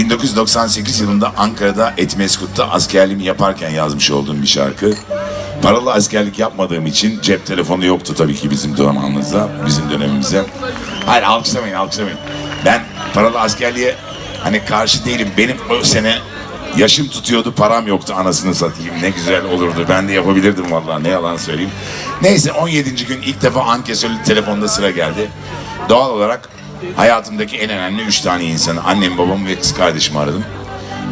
1998 yılında Ankara'da Etmeskut'ta askerliğimi yaparken yazmış olduğum bir şarkı. Paralı askerlik yapmadığım için cep telefonu yoktu tabii ki bizim zamanımızda, bizim dönemimizde. Hayır alkışlamayın, alkışlamayın. Ben paralı askerliğe hani karşı değilim. Benim o sene yaşım tutuyordu, param yoktu anasını satayım. Ne güzel olurdu. Ben de yapabilirdim vallahi ne yalan söyleyeyim. Neyse 17. gün ilk defa ankesörlü telefonda sıra geldi. Doğal olarak hayatımdaki en önemli üç tane insanı, annem, babamı ve kız kardeşimi aradım.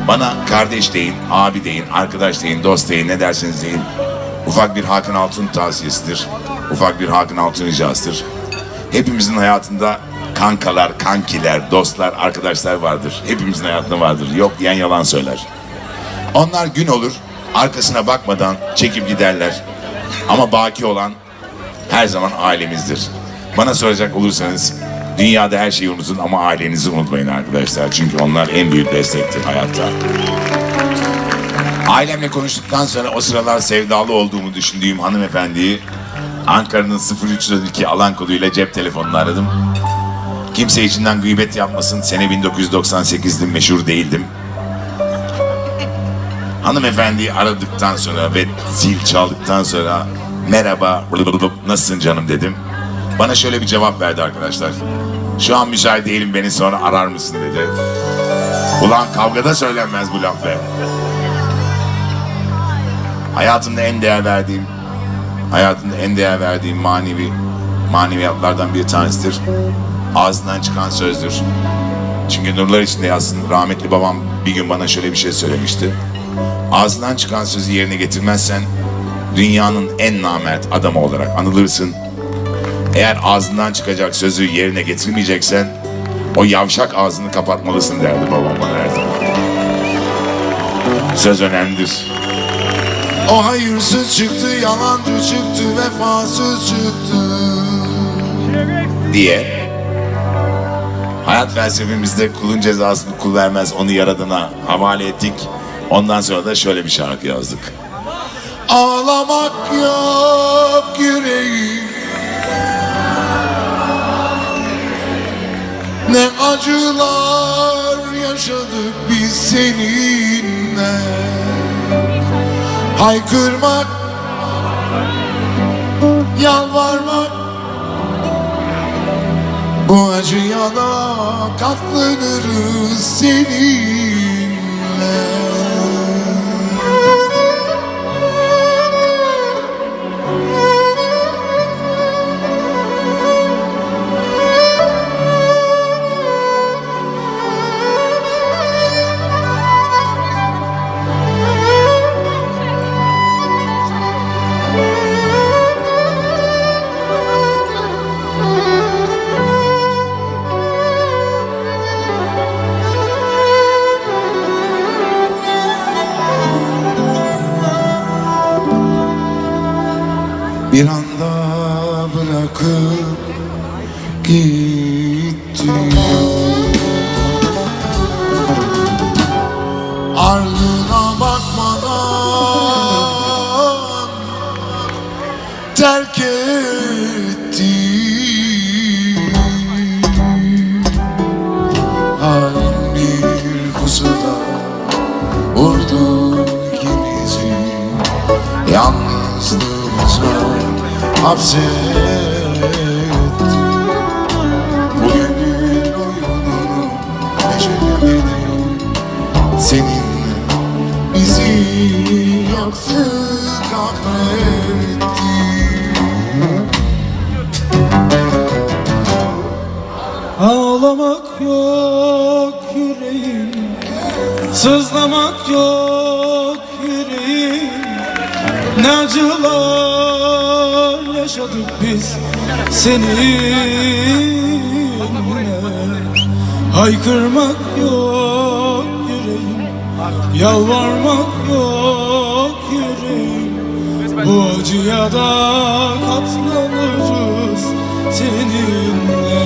Bana kardeş deyin, abi deyin, arkadaş deyin, dost deyin, ne derseniz deyin. Ufak bir Hakan Altun tavsiyesidir. Ufak bir Hakan Altun ricasıdır. Hepimizin hayatında kankalar, kankiler, dostlar, arkadaşlar vardır. Hepimizin hayatında vardır. Yok diyen yalan söyler. Onlar gün olur, arkasına bakmadan çekip giderler. Ama baki olan her zaman ailemizdir. Bana soracak olursanız dünyada her şeyi unutun ama ailenizi unutmayın arkadaşlar. Çünkü onlar en büyük destektir hayatta. Ailemle konuştuktan sonra o sıralar sevdalı olduğumu düşündüğüm hanımefendiyi Ankara'nın 0302 alan koduyla cep telefonunu aradım. Kimse içinden gıybet yapmasın. Sene 1998'dim, meşhur değildim. Hanımefendiyi aradıktan sonra ve zil çaldıktan sonra merhaba, nasılsın canım dedim. Bana şöyle bir cevap verdi arkadaşlar. Şu an müsait değilim beni sonra arar mısın dedi. Ulan kavgada söylenmez bu laf be. Hayatımda en değer verdiğim, hayatımda en değer verdiğim manevi maneviyatlardan bir tanesidir. Ağzından çıkan sözdür. Çünkü nurlar içinde yatsın. Rahmetli babam bir gün bana şöyle bir şey söylemişti. Ağzından çıkan sözü yerine getirmezsen dünyanın en namert adamı olarak anılırsın. Eğer ağzından çıkacak sözü yerine getirmeyeceksen o yavşak ağzını kapatmalısın derdi babam bana her zaman. Söz önemlidir. O hayırsız çıktı, yalancı çıktı, vefasız çıktı. diye hayat felsefemizde kulun cezasını kul vermez onu yaradana havale ettik. Ondan sonra da şöyle bir şarkı yazdık. Ağlamak yok yüreğim acılar yaşadık biz seninle. Haykırmak Yalvarmak Bu acıya da katlanırız seninle Bir anda bırakıp gitti Ardına bakmadan terk etti Hain bir pusuda vurdu ikimizi Yalnızlığımıza hapsetti Bu gönül oyununu beceremedim Seninle bizi yaktı kahretti Ağlamak yok yüreğim Sızlamak yok yüreğim. Ne acılar yaşadık biz seninle Haykırmak yok yüreğim Yalvarmak yok yüreğim. Bu acıya da katlanırız seninle.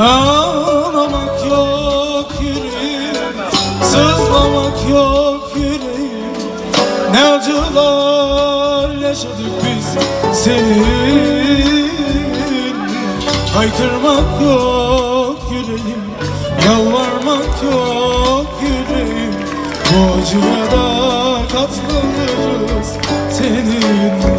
Ağlamak yok yüreğim Sızlamak yok yüreğim. Ne acılar yaşadık senin Haykırmak yok yüreğim Yalvarmak yok yüreğim. Bu acıya da katlanırız seninle